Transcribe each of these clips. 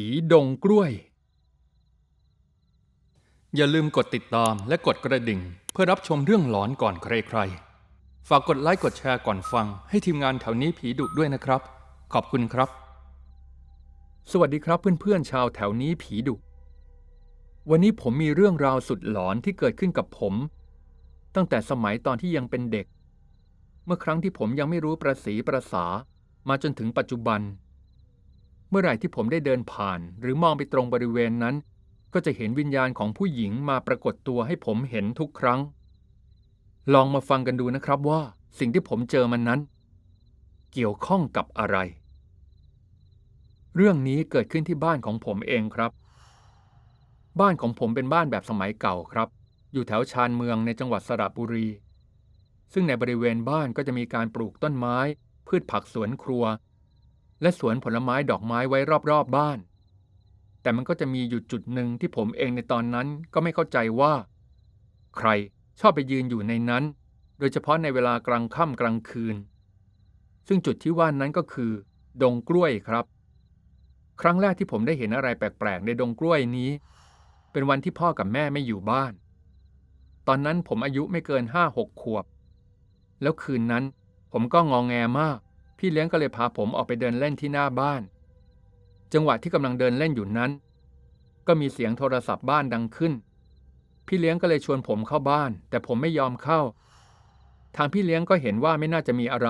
ีดงกล้วย อย่าลืมกดติดตามและกดกระดิ่ง เพื่อรับชมเรื่องหลอนก่อนใครๆ ฝากกดไลค์กดแชร์ก่อนฟัง ให้ทีมงานแถวนี้ผีดุด้วยนะครับ ขอบคุณครับ สวัสดีครับเพื่อนๆชาวแถวนี้ผีดุ วันนี้ผมมีเรื่องราวสุดหลอนที่เกิดขึ้นกับผม ตั้งแต่สมัยตอนที่ยังเป็นเด็ก เมื่อครั้งที่ผมยังไม่รู้ประสีประสามาจนถึงปัจจุบัน มื่อไหร่ที่ผมได้เดินผ่าน หรือมองไปตรงบริเวณนั้น ก็จะเห็นวิญญาณของผู้หญิงมาปรากฏตัวให้ผมเห็นทุกครั้ง ลองมาฟังกันดูนะครับว่าสิ่งที่ผมเจอมันนั้น เกี่ยวข้องกับอะไร เรื่องนี้เกิดขึ้นที่บ้านของผมเองครับ บ้านของผมเป็นบ้านแบบสมัยเก่าครับ อยู่แถวชานเมืองในจังหวัดสระบุรี ซึ่งในบริเวณบ้านก็จะมีการปลูกต้นไม้ พืชผักสวนครัว และสวนผลไม้ดอกไม้ไว้รอบๆบบ้าน แต่มันก็จะมีอยู่จุดหนึ่งที่ผมเองในตอนนั้นก็ไม่เข้าใจว่า ใครชอบไปยืนอยู่ในนั้น โดยเฉพาะในเวลากลางค่ำกลางคืน ซึ่งจุดที่ว่านั้นก็คือ ดงกล้วยครับ ครั้งแรกที่ผมได้เห็นอะไรแปลกๆ ในดงกล้วยนี้ เป็นวันที่พ่อกับแม่ไม่อยู่บ้าน ตอนนั้นผมอายุไม่เกินห้าหกขวบ แล้วคืนนั้นผมก็งองแงมาก พี่เลี้ยงก็เลยพาผมออกไปเดินเล่นที่หน้าบ้าน จังหวะที่กำลังเดินเล่นอยู่นั้น ก็มีเสียงโทรศัพท์บ้านดังขึ้น พี่เลี้ยงก็เลยชวนผมเข้าบ้าน แต่ผมไม่ยอมเข้า ทางพี่เลี้ยงก็เห็นว่าไม่น่าจะมีอะไร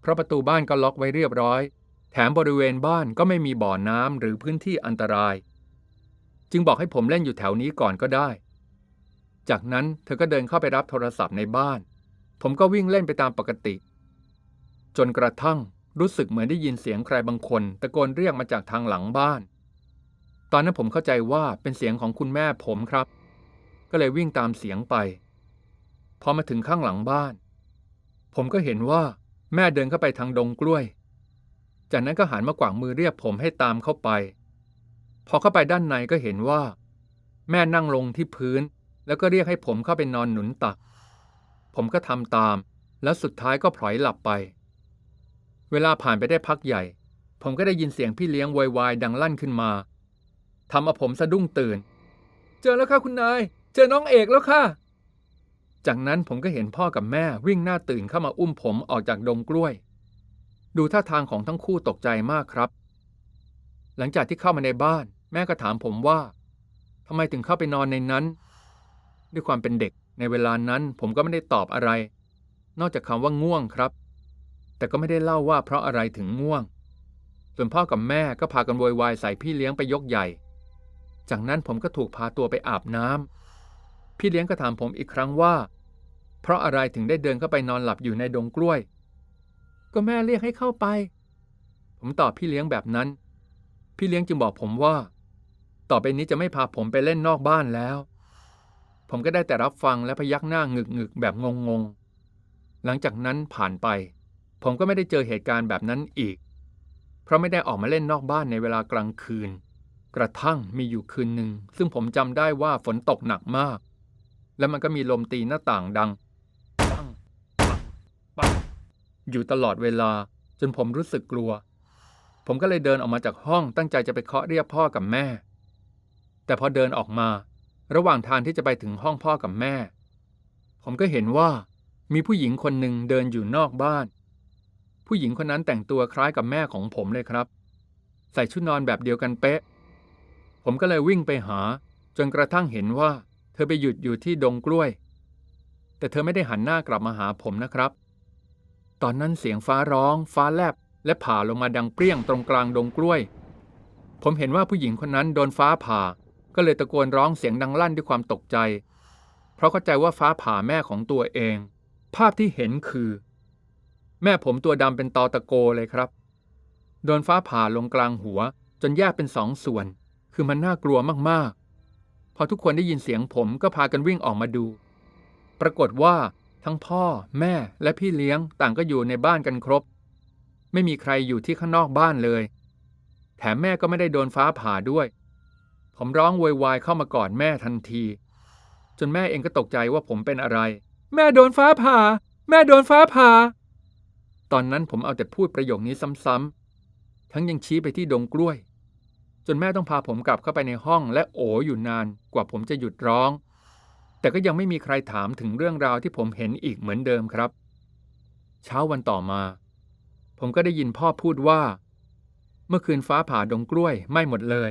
เพราะประตูบ้านก็ล็อกไว้เรียบร้อย แถมบริเวณบ้านก็ไม่มีบ่อน้ำหรือพื้นที่อันตราย จึงบอกให้ผมเล่นอยู่แถวนี้ก่อนก็ได้ จากนั้นเธอก็เดินเข้าไปรับโทรศัพท์ในบ้าน ผมก็วิ่งเล่นไปตามปกติ จนกระทั่งรู้สึกเหมือนได้ยินเสียงใครบางคนตะโกนเรียกมาจากทางหลังบ้าน ตอนนั้นผมเข้าใจว่าเป็นเสียงของคุณแม่ผมครับ ก็เลยวิ่งตามเสียงไป พอมาถึงข้างหลังบ้าน ผมก็เห็นว่าแม่เดินเข้าไปทางดงกล้วย จากนั้นก็หันมากวางมือเรียกผมให้ตามเข้าไป พอเข้าไปด้านในก็เห็นว่า แม่นั่งลงที่พื้น แล้วก็เรียกให้ผมเข้าไปนอนหนุนตัก ผมก็ทำตาม แล้วสุดท้ายก็พลอยหลับไป เวลาผ่านไปได้พักใหญ่ ผมก็ได้ยินเสียงพี่เลี้ยงโวยวายดังลั่นขึ้นมาทำเอาผมสะดุ้งตื่น เจอแล้วค่ะคุณนาย เจอน้องเอกแล้วค่ะ จากนั้นผมก็เห็นพ่อกับแม่วิ่งหน้าตื่นเข้ามาอุ้มผมออกจากดงกล้วย ดูท่าทางของทั้งคู่ตกใจมากครับ หลังจากที่เข้ามาในบ้าน แม่ก็ถามผมว่าทำไมถึงเข้าไปนอนในนั้น ด้วยความเป็นเด็กในเวลานั้นผมก็ไม่ได้ตอบอะไร นอกจากคำว่าง่วงครับ แต่ก็ไม่ได้เล่าว่าเพราะอะไรถึงง่วง ส่วนพ่อกับแม่ก็พากันโวยวายใส่พี่เลี้ยงไปยกใหญ่ จากนั้นผมก็ถูกพาตัวไปอาบน้ำพี่เลี้ยงก็ถามผมอีกครั้งว่า เพราะอะไรถึงได้เดินเข้าไปนอนหลับอยู่ในดงกล้วย ก็แม่เรียกให้เข้าไป ผมตอบพี่เลี้ยงแบบนั้น พี่เลี้ยงจึงบอกผมว่า ต่อไปนี้จะไม่พาผมไปเล่นนอกบ้านแล้ว ผมก็ได้แต่รับฟังและพยักหน้างึกงึกๆแบบงงๆหลังจากนั้นผ่านไป ผมก็ไม่ได้เจอเหตุการณ์แบบนั้นอีก เพราะไม่ได้ออกมาเล่นนอกบ้านในเวลากลางคืน กระทั่งมีอยู่คืนหนึ่ง ซึ่งผมจำได้ว่าฝนตกหนักมาก และมันก็มีลมตีหน้าต่างดังปังปังปังอยู่ตลอดเวลาจนผมรู้สึกกลัว ผมก็เลยเดินออกมาจากห้องตั้งใจจะไปเคาะเรียกพ่อกับแม่ แต่พอเดินออกมา ระหว่างทางที่จะไปถึงห้องพ่อกับแม่ ผมก็เห็นว่ามีผู้หญิงคนหนึ่งเดินอยู่นอกบ้าน ผู้หญิงคนนั้นแต่งตัวคล้ายกับแม่ของผมเลยครับ ใส่ชุดนอนแบบเดียวกันเป๊ะ ผมก็เลยวิ่งไปหา จนกระทั่งเห็นว่า เธอไปหยุดอยู่ที่ดงกล้วย แต่เธอไม่ได้หันหน้ากลับมาหาผมนะครับ ตอนนั้นเสียงฟ้าร้อง ฟ้าแลบ และผ่าลงมาดังเปรี้ยงตรงกลางดงกล้วย ผมเห็นว่าผู้หญิงคนนั้นโดนฟ้าผ่า ก็เลยตะโกนร้องเสียงดังลั่นด้วยความตกใจ เพราะเข้าใจว่าฟ้าผ่าแม่ของตัวเอง ภาพที่เห็นคือ แม่ผมตัวดำเป็นตอตะโกเลยครับ โดนฟ้าผ่าลงกลางหัว จนแยกเป็นสองส่วน คือมันน่ากลัวมากๆ พอทุกคนได้ยินเสียงผมก็พากันวิ่งออกมาดู ปรากฏว่าทั้งพ่อ แม่และพี่เลี้ยงต่างก็อยู่ในบ้านกันครบ ไม่มีใครอยู่ที่ข้างนอกบ้านเลย แถมแม่ก็ไม่ได้โดนฟ้าผ่าด้วย ผมร้องโวยวายเข้ามากอดแม่ทันที จนแม่เองก็ตกใจว่าผมเป็นอะไร แม่โดนฟ้าผ่า แม่โดนฟ้าผ่า ตอนนั้นผมเอาแต่พูดประโยคนี้ซ้ำๆ ทั้งยังชี้ไปที่ดงกล้วย จนแม่ต้องพาผมกลับเข้าไปในห้องและโออยู่นานกว่าผมจะหยุดร้อง แต่ก็ยังไม่มีใครถามถึงเรื่องราวที่ผมเห็นอีกเหมือนเดิมครับ เช้าวันต่อมา ผมก็ได้ยินพ่อพูดว่า เมื่อคืนฟ้าผ่าดงกล้วยไหม้หมดเลย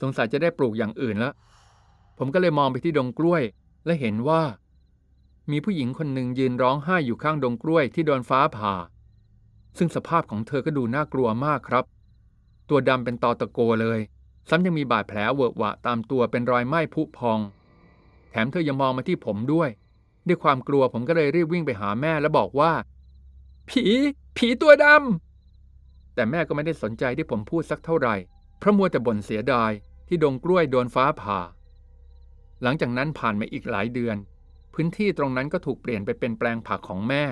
สงสัยจะได้ปลูกอย่างอื่นแล้ว ผมก็เลยมองไปที่ดงกล้วย และเห็นว่า มีผู้หญิงคนหนึ่งยืนร้องไห้อยู่ข้างดงกล้วยที่โดนฟ้าผ่า ซึ่งสภาพของเธอก็ดูน่ากลัวมากครับ ตัวดำเป็นตอตะโกเลย ซ้ำยังมีบาดแผลเวอะหวะตามตัวเป็นรอยไหม้ผุพอง แถมเธอยังมองมาที่ผมด้วย ด้วยความกลัวผมก็เลยรีบวิ่งไปหาแม่แล้วบอกว่า ผี ผีตัวดำแต่แม่ก็ไม่ได้สนใจที่ผมพูดสักเท่าไหร่พระมัวแต่บ่นเสียดายที่ดงกล้วยโดนฟ้าผ่า หลังจากนั้นผ่านมาอีกหลายเดือน พื้นที่ตรงนั้นก็ถูกเปลี่ยนไปเป็นแปลงผักของแม่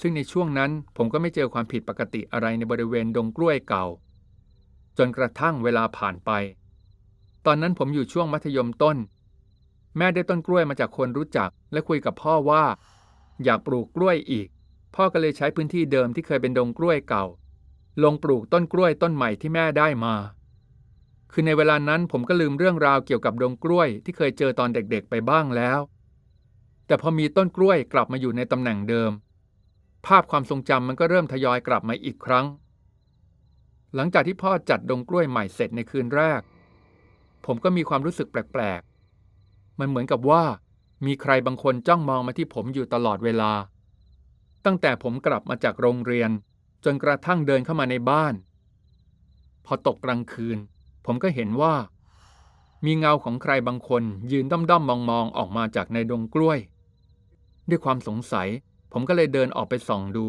ซึ่งในช่วงนั้นผมก็ไม่เจอความผิดปกติอะไรในบริเวณดงกล้วยเก่า จนกระทั่งเวลาผ่านไป ตอนนั้นผมอยู่ช่วงมัธยมต้น แม่ได้ต้นกล้วยมาจากคนรู้จัก และคุยกับพ่อว่า อยากปลูกกล้วยอีก พ่อก็เลยใช้พื้นที่เดิมที่เคยเป็นดงกล้วยเก่า ลงปลูกต้นกล้วยต้นใหม่ที่แม่ได้มาคือในเวลานั้นผมก็ลืมเรื่องราวเกี่ยวกับดงกล้วยที่เคยเจอตอนเด็กๆไปบ้างแล้ว แต่พอมีต้นกล้วยกลับมาอยู่ในตำแหน่งเดิม ภาพความทรงจำมันก็เริ่มทยอยกลับมาอีกครั้ง หลังจากที่พ่อจัดดงกล้วยใหม่เสร็จในคืนแรก ผมก็มีความรู้สึกแปลกๆ มันเหมือนกับว่า มีใครบางคนจ้องมองมาที่ผมอยู่ตลอดเวลา ตั้งแต่ผมกลับมาจากโรงเรียน จนกระทั่งเดินเข้ามาในบ้าน พอตกกลางคืน ผมก็เห็นว่ามีเงาของใครบางคนยืนด้อมๆมองๆออกมาจากในดงกล้วย ด้วยความสงสัย ผมก็เลยเดินออกไปส่องดู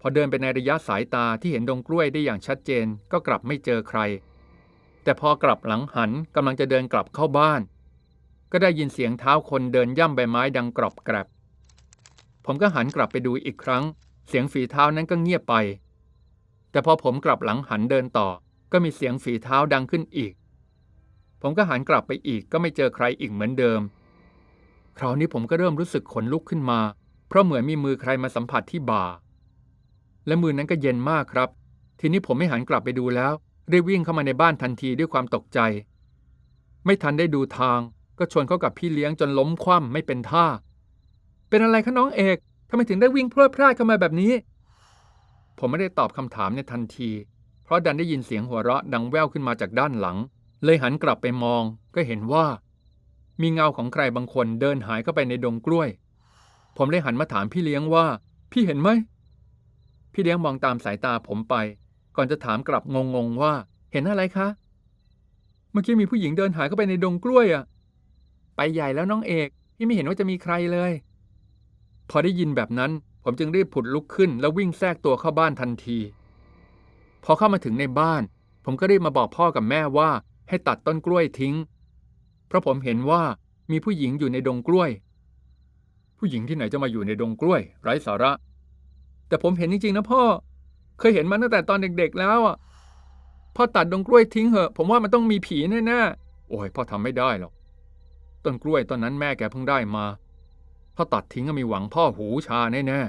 พอเดินไปในระยะสายตาที่เห็นดงกล้วยได้อย่างชัดเจนก็กลับไม่เจอใคร แต่พอกลับหลังหันกำลังจะเดินกลับเข้าบ้าน ก็ได้ยินเสียงเท้าคนเดินย่ำใบไม้ดังกรอบแกรบ ผมก็หันกลับไปดูอีกครั้ง เสียงฝีเท้านั้นก็เงียบไป แต่พอผมกลับหลังหันเดินต่อ ก็มีเสียงฝีเท้าดังขึ้นอีก ผมก็หันกลับไปอีกก็ไม่เจอใครอีกเหมือนเดิม คราวนี้ผมก็เริ่มรู้สึกขนลุกขึ้นมา เพราะเหมือนมีมือใครมาสัมผัสที่บ่า และมือนั้นก็เย็นมากครับ ทีนี้ผมไม่หันกลับไปดูแล้วรีบวิ่งเข้ามาในบ้านทันทีด้วยความตกใจ ไม่ทันได้ดูทาง ก็ชนเข้ากับพี่เลี้ยงจนล้มคว่ำไม่เป็นท่า เป็นอะไรคะน้องเอกทำไมถึงได้วิ่งพรวดพลาดเข้ามาแบบนี้ ผมไม่ได้ตอบคำถามในทันที เพราะดันได้ยินเสียงหัวเราะดังแว่วขึ้นมาจากด้านหลัง เลยหันกลับไปมองก็เห็นว่า มีเงาของใครบางคนเดินหายเข้าไปในดงกล้วย ผมเลยหันมาถามพี่เลี้ยงว่า พี่เห็นไหม พี่เลี้ยงมองตามสายตาผมไป ก่อนจะถามกลับงงๆว่า เห็นอะไรคะ เมื่อกี้มีผู้หญิงเดินหายเข้าไปในดงกล้วยอะไปใหญ่แล้วน้องเอกพี่ไม่เห็นว่าจะมีใครเลย พอได้ยินแบบนั้น ผมจึงรีบผุดลุกขึ้น แล้ววิ่งแทรกตัวเข้าบ้านทันที พอเข้ามาถึงในบ้าน ผมก็รีบมาบอกพ่อกับแม่ว่า ให้ตัดต้นกล้วยทิ้ง เพราะผมเห็นว่ามีผู้หญิงอยู่ในดงกล้วย ผู้หญิงที่ไหนจะมาอยู่ในดงกล้วย ไร้สาระ แต่ผมเห็นจริงๆนะพ่อ เคยเห็นมาตั้งแต่ตอนเด็กๆแล้วอะพ่อตัดดงกล้วยทิ้งเหอะ ผมว่ามันต้องมีผีแน่ๆโอ้ยพ่อทำไม่ได้หรอกต้นกล้วยต้นนั้นแม่แกเพิ่งได้มาถ้าตัดทิ้งก็มีหวังพ่อหูชาแน่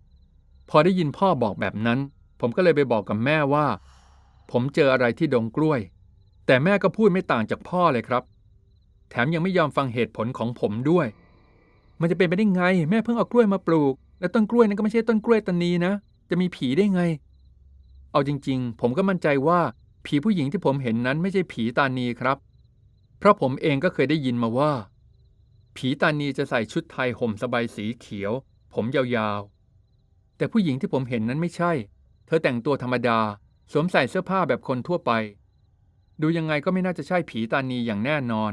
ๆพอได้ยินพ่อบอกแบบนั้น ผมก็เลยไปบอกกับแม่ว่า ผมเจออะไรที่ดงกล้วย แต่แม่ก็พูดไม่ต่างจากพ่อเลยครับ แถมยังไม่ยอมฟังเหตุผลของผมด้วย มันจะเป็นไปได้ไง แม่เพิ่งเอากล้วยมาปลูก และต้นกล้วยนั้นก็ไม่ใช่ต้นกล้วยตานีนะ จะมีผีได้ไง เอาจริง ๆ ผมก็มั่นใจว่า ผีผู้หญิงที่ผมเห็นนั้นไม่ใช่ผีตานีครับ เพราะผมเองก็เคยได้ยินมาว่า ผีตานีจะใส่ชุดไทยห่มสบายสีเขียว ผมยาวๆ แต่ผู้หญิงที่ผมเห็นนั้นไม่ใช่ เธอแต่งตัวธรรมดา สวมใส่เสื้อผ้าแบบคนทั่วไป ดูยังไงก็ไม่น่าจะใช่ผีตานีอย่างแน่นอน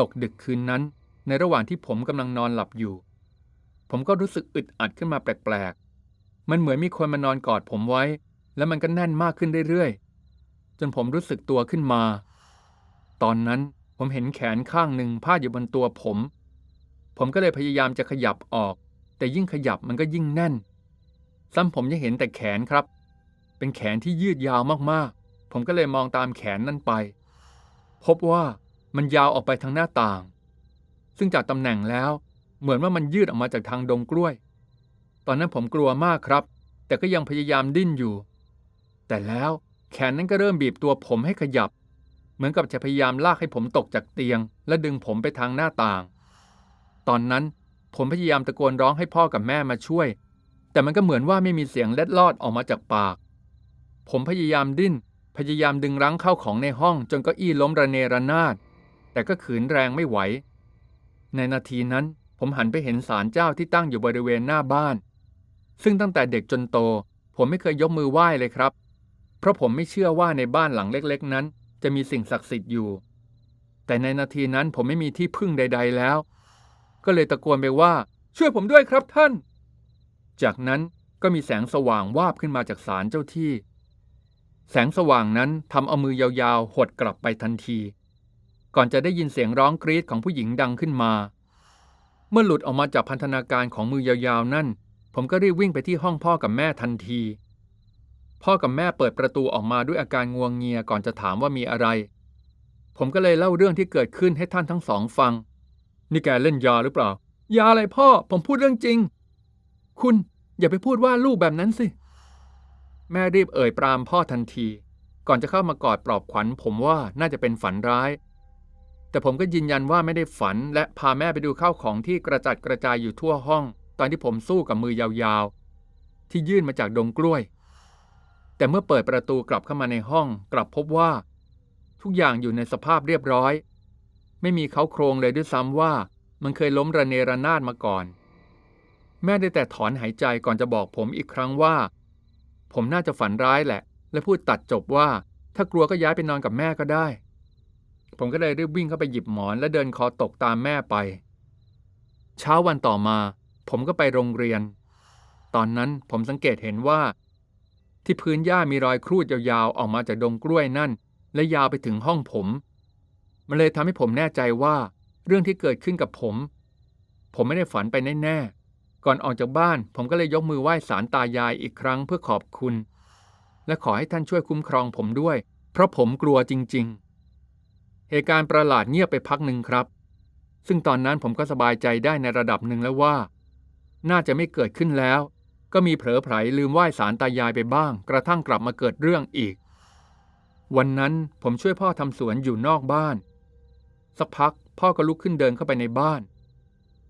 ตกดึกคืนนั้น ในระหว่างที่ผมกำลังนอนหลับอยู่ ผมก็รู้สึกอึดอัดขึ้นมาแปลกๆ มันเหมือนมีคนมานอนกอดผมไว้ แล้วมันก็แน่นมากขึ้นเรื่อยๆ จนผมรู้สึกตัวขึ้นมา ตอนนั้นผมเห็นแขนข้างหนึ่งพาดอยู่บนตัวผม ผมก็เลยพยายามจะขยับออก แต่ยิ่งขยับมันก็ยิ่งแน่น ซ้ำผมยังเห็นแต่แขนครับ เป็นแขนที่ยืดยาวมากๆ ผมก็เลยมองตามแขนนั่นไป พบว่า มันยาวออกไปทางหน้าต่าง ซึ่งจากตำแหน่งแล้วเหมือนว่ามันยืดออกมาจากทางดงกล้วย ตอนนั้นผมกลัวมากครับ แต่ก็ยังพยายามดิ้นอยู่ แต่แล้วแขนนั้นก็เริ่มบีบตัวผมให้ขยับ เหมือนกับจะพยายามลากให้ผมตกจากเตียง และดึงผมไปทางหน้าต่าง ตอนนั้นผมพยายามตะโกนร้องให้พ่อกับแม่มาช่วย แต่มันก็เหมือนว่าไม่มีเสียงเล็ดลอดออกมาจากปาก ผมพยายามดิ้น พยายามดึงรั้งเข้าของในห้องจนเก็อี้ล้มระเนระนาด แต่ก็ขืนแรงไม่ไหว ในนาทีนั้นผมหันไปเห็นศาลเจ้าที่ตั้งอยู่บริเวณหน้าบ้าน ซึ่งตั้งแต่เด็กจนโต ผมไม่เคยยกมือไหว้เลยครับ เพราะผมไม่เชื่อว่าในบ้านหลังเล็กๆ นั้น จะมีสิ่งศักดิ์สิทธิ์อยู่ แต่ในนาทีนั้นผมไม่มีที่พึ่งใด ๆแล้ว ก็เลยตะโกนไปว่า ช่วยผมด้วยครับท่าน จากนั้นก็มีแสงสว่างวาบขึ้นมาจากศาลเจ้าที่ แสงสว่างนั้นทำเอามือยาวๆ หดกลับไปทันที ก่อนจะได้ยินเสียงร้องกรีดของผู้หญิงดังขึ้นมา เมื่อหลุดออกมาจากพันธนาการของมือยาวๆนั่น ผมก็รีบวิ่งไปที่ห้องพ่อกับแม่ทันที พ่อกับแม่เปิดประตูออกมาด้วยอาการงวงเงียก่อนจะถามว่ามีอะไร ผมก็เลยเล่าเรื่องที่เกิดขึ้นให้ท่านทั้งสองฟัง นี่แกเล่นยาหรือเปล่า ยาอะไรพ่อ ผมพูดเรื่องจริง คุณอย่าไปพูดว่าลูกแบบนั้นสิ แม่รีบเอ่ยปรามพ่อทันที ก่อนจะเข้ามากอดปลอบขวัญผมว่าน่าจะเป็นฝันร้าย แต่ผมก็ยืนยันว่าไม่ได้ฝัน และพาแม่ไปดูข้าวของที่กระจัดกระจายอยู่ทั่วห้อง ตอนที่ผมสู้กับมือยาวๆ ที่ยื่นมาจากดงกล้วย แต่เมื่อเปิดประตูกลับเข้ามาในห้อง กลับพบว่า ทุกอย่างอยู่ในสภาพเรียบร้อย ไม่มีเขาโครงเลยด้วยซ้ำว่า มันเคยล้มระเนระนาดมาก่อน แม่ได้แต่ถอนหายใจก่อนจะบอกผมอีกครั้งว่า ผมน่าจะฝันร้ายแหละ และพูดตัดจบว่า ถ้ากลัวก็ย้ายไปนอนกับแม่ก็ได้ ผมก็เลยรีบวิ่งเข้าไปหยิบหมอนและเดินคอตกตามแม่ไป เช้าวันต่อมา ผมก็ไปโรงเรียน ตอนนั้นผมสังเกตเห็นว่า ที่พื้นหญ้ามีรอยครูดยาวๆออกมาจากดงกล้วยนั่น และยาวไปถึงห้องผม มันเลยทำให้ผมแน่ใจว่า เรื่องที่เกิดขึ้นกับผม ผมไม่ได้ฝันไปแน่ๆก่อนออกจากบ้าน ผมก็เลยยกมือไหว้สารตายายอีกครั้งเพื่อขอบคุณ และขอให้ท่านช่วยคุ้มครองผมด้วย เพราะผมกลัวจริง ๆ เหตุการณ์ประหลาดเงียบไปพักหนึ่งครับ ซึ่งตอนนั้นผมก็สบายใจได้ในระดับหนึ่งแล้วว่า น่าจะไม่เกิดขึ้นแล้ว ก็มีเผลอไผลลืมไหว้สารตายายไปบ้าง กระทั่งกลับมาเกิดเรื่องอีก วันนั้นผมช่วยพ่อทำสวนอยู่นอกบ้าน สักพักพ่อก็ลุกขึ้นเดินเข้าไปในบ้าน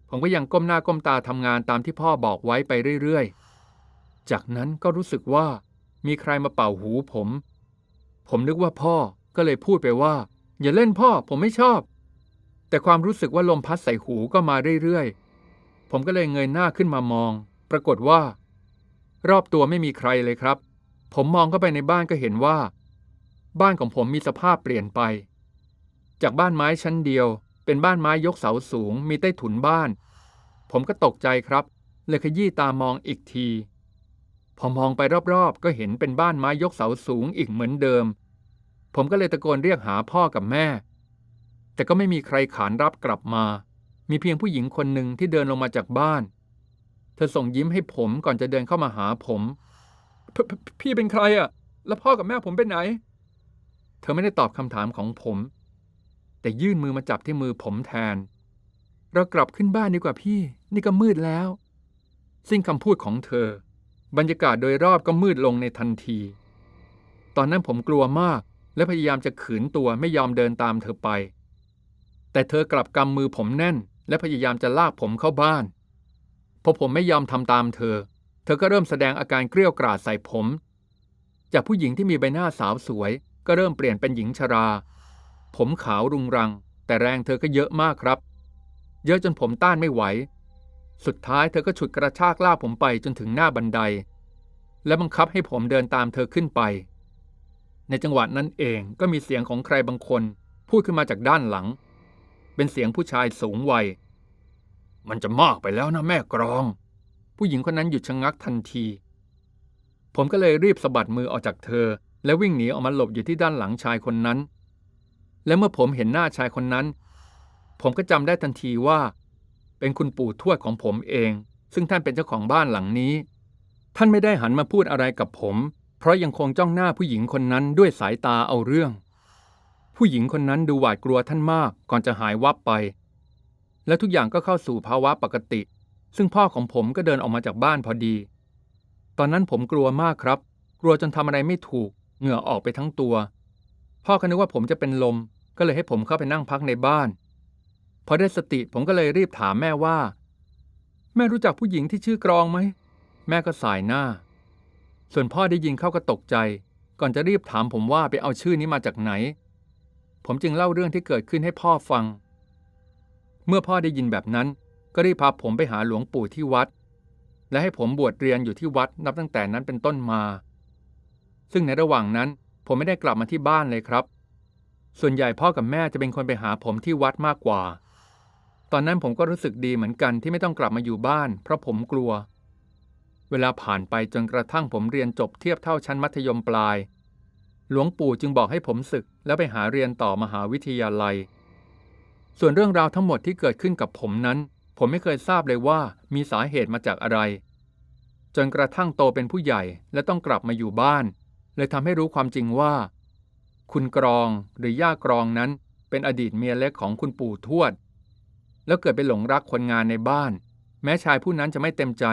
ผมก็ยังก้มหน้าก้มตาทำงานตามที่พ่อบอกไว้ไปเรื่อยๆ จากนั้นก็รู้สึกว่า มีใครมาเป่าหูผม ผมนึกว่าพ่อก็เลยพูดไปว่า อย่าเล่นพ่อผมไม่ชอบ แต่ความรู้สึกว่าลมพัดใส่หูก็มาเรื่อยๆ ผมก็เลยเงยหน้าขึ้นมามอง ปรากฏว่า รอบตัวไม่มีใครเลยครับ ผมมองเข้าไปในบ้านก็เห็นว่า บ้านของผมมีสภาพเปลี่ยนไป จากบ้านไม้ชั้นเดียว เป็นบ้านไม้ยกเสาสูง มีใต้ถุนบ้าน ผมก็ตกใจครับเลยขยี้ตามองอีกทีพอมองไปรอบๆ ก็เห็นเป็นบ้านไม้ยกเสาสูงอีกเหมือนเดิม ผมก็เลยตะโกนเรียกหาพ่อกับแม่ แต่ก็ไม่มีใครขานรับกลับมา มีเพียงผู้หญิงคนหนึ่งที่เดินลงมาจากบ้าน เธอส่งยิ้มให้ผมก่อนจะเดินเข้ามาหาผมพพี่เป็นใครอะ แล้วพ่อกับแม่ผมเป็นไหน เธอไม่ได้ตอบคำถามของผม แต่ยื่นมือมาจับที่มือผมแทน เรากลับขึ้นบ้านดีกว่าพี่ นี่ก็มืดแล้ว สิ้นคำพูดของเธอ บรรยากาศโดยรอบก็มืดลงในทันที ตอนนั้นผมกลัวมาก และพยายามจะขืนตัวไม่ยอมเดินตามเธอไป แต่เธอกลับกำมือผมแน่น และพยายามจะลากผมเข้าบ้านพอผมไม่ยอมทำตามเธอ เธอก็เริ่มแสดงอาการเกรี้ยวกราดใส่ผม จากผู้หญิงที่มีใบหน้าสาวสวย ก็เริ่มเปลี่ยนเป็นหญิงชรา ผมขาวรุงรัง แต่แรงเธอก็เยอะมากครับ เยอะจนผมต้านไม่ไหว สุดท้ายเธอก็ฉุดกระชากลากผมไปจนถึงหน้าบันได และบังคับให้ผมเดินตามเธอขึ้นไป ในจังหวะนั้นเองก็มีเสียงของใครบางคน พูดขึ้นมาจากด้านหลัง เป็นเสียงผู้ชายสูงวัย มันจะมากไปแล้วนะแม่กรอง ผู้หญิงคนนั้นหยุดชะงักทันที ผมก็เลยรีบสะบัดมือออกจากเธอ และวิ่งหนีออกมาหลบอยู่ที่ด้านหลังชายคนนั้น และเมื่อผมเห็นหน้าชายคนนั้น ผมก็จำได้ทันทีว่า เป็นคุณปู่ทวดของผมเอง ซึ่งท่านเป็นเจ้าของบ้านหลังนี้ ท่านไม่ได้หันมาพูดอะไรกับผม เพราะยังคงจ้องหน้าผู้หญิงคนนั้นด้วยสายตาเอาเรื่อง ผู้หญิงคนนั้นดูหวาดกลัวท่านมากก่อนจะหายวับไป และทุกอย่างก็เข้าสู่ภาวะปกติ ซึ่งพ่อของผมก็เดินออกมาจากบ้านพอดี ตอนนั้นผมกลัวมากครับ กลัวจนทำอะไรไม่ถูก เหงื่อออกไปทั้งตัว พ่อก็นึกว่าผมจะเป็นลม ก็เลยให้ผมเข้าไปนั่งพักในบ้าน พอได้สติผมก็เลยรีบถามแม่ว่า แม่รู้จักผู้หญิงที่ชื่อกรองไหม แม่ก็สายหน้า ส่วนพ่อได้ยินเข้าก็ตกใจ ก่อนจะรีบถามผมว่าไปเอาชื่อนี้มาจากไหน ผมจึงเล่าเรื่องที่เกิดขึ้นให้พ่อฟัง เมื่อพ่อได้ยินแบบนั้น ก็รีบพาผมไปหาหลวงปู่ที่วัด และให้ผมบวชเรียนอยู่ที่วัดนับตั้งแต่นั้นเป็นต้นมา ซึ่งในระหว่างนั้นผมไม่ได้กลับมาที่บ้านเลยครับ ส่วนใหญ่พ่อกับแม่จะเป็นคนไปหาผมที่วัดมากกว่า ตอนนั้นผมก็รู้สึกดีเหมือนกันที่ไม่ต้องกลับมาอยู่บ้าน เพราะผมกลัว เวลาผ่านไปจนกระทั่งผมเรียนจบเทียบเท่าชั้นมัธยมปลาย หลวงปู่จึงบอกให้ผมศึกแล้วไปหาเรียนต่อมหาวิทยาลัย ส่วนเรื่องราวทั้งหมดที่เกิดขึ้นกับผมนั้น ผมไม่เคยทราบเลยว่ามีสาเหตุมาจากอะไร จนกระทั่งโตเป็นผู้ใหญ่และต้องกลับมาอยู่บ้าน เลยทำให้รู้ความจริงว่า คุณกรองหรือย่ากรองนั้น เป็นอดีตเมียเล็กของคุณปู่ทวด แล้วเกิดไปหลงรักคนงานในบ้าน แม้ชายผู้นั้นจะไม่เต็มใจ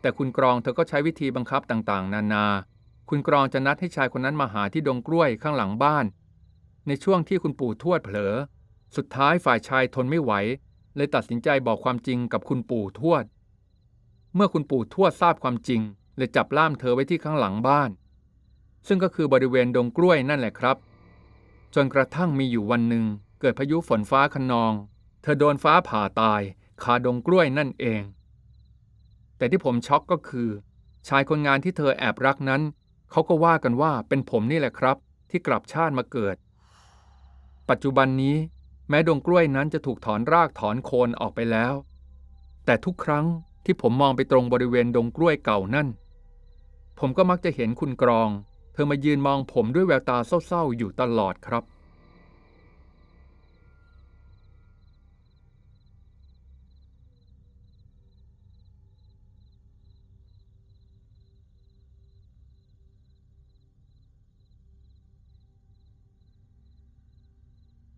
แต่คุณกรองเธอก็ใช้วิธีบังคับต่างๆ นานา คุณกรองจะนัดให้ชายคนนั้นมาหาที่ดงกล้วยข้างหลังบ้าน ในช่วงที่คุณปู่ทวดเผลอ สุดท้ายฝ่ายชายทนไม่ไหว เลยตัดสินใจบอกความจริงกับคุณปู่ทวด เมื่อคุณปู่ทวดทราบความจริงเลยจับล่ามเธอไว้ที่ข้างหลังบ้าน ซึ่งก็คือบริเวณดงกล้วยนั่นแหละครับ จนกระทั่งมีอยู่วันหนึ่งเกิดพายุฝนฟ้าคะนอง เธอโดนฟ้าผ่าตายคาดงกล้วยนั่นเอง แต่ที่ผมช็อกก็คือ ชายคนงานที่เธอแอบรักนั้น เขาก็ว่ากันว่าเป็นผมนี่แหละครับ ที่กลับชาติมาเกิด ปัจจุบันนี้ แม้ดงกล้วยนั้นจะถูกถอนรากถอนโคนออกไปแล้ว แต่ทุกครั้งที่ผมมองไปตรงบริเวณดงกล้วยเก่านั่น ผมก็มักจะเห็นคุณกรอง เธอมายืนมองผมด้วยแววตาเศร้าๆอยู่ตลอดครับ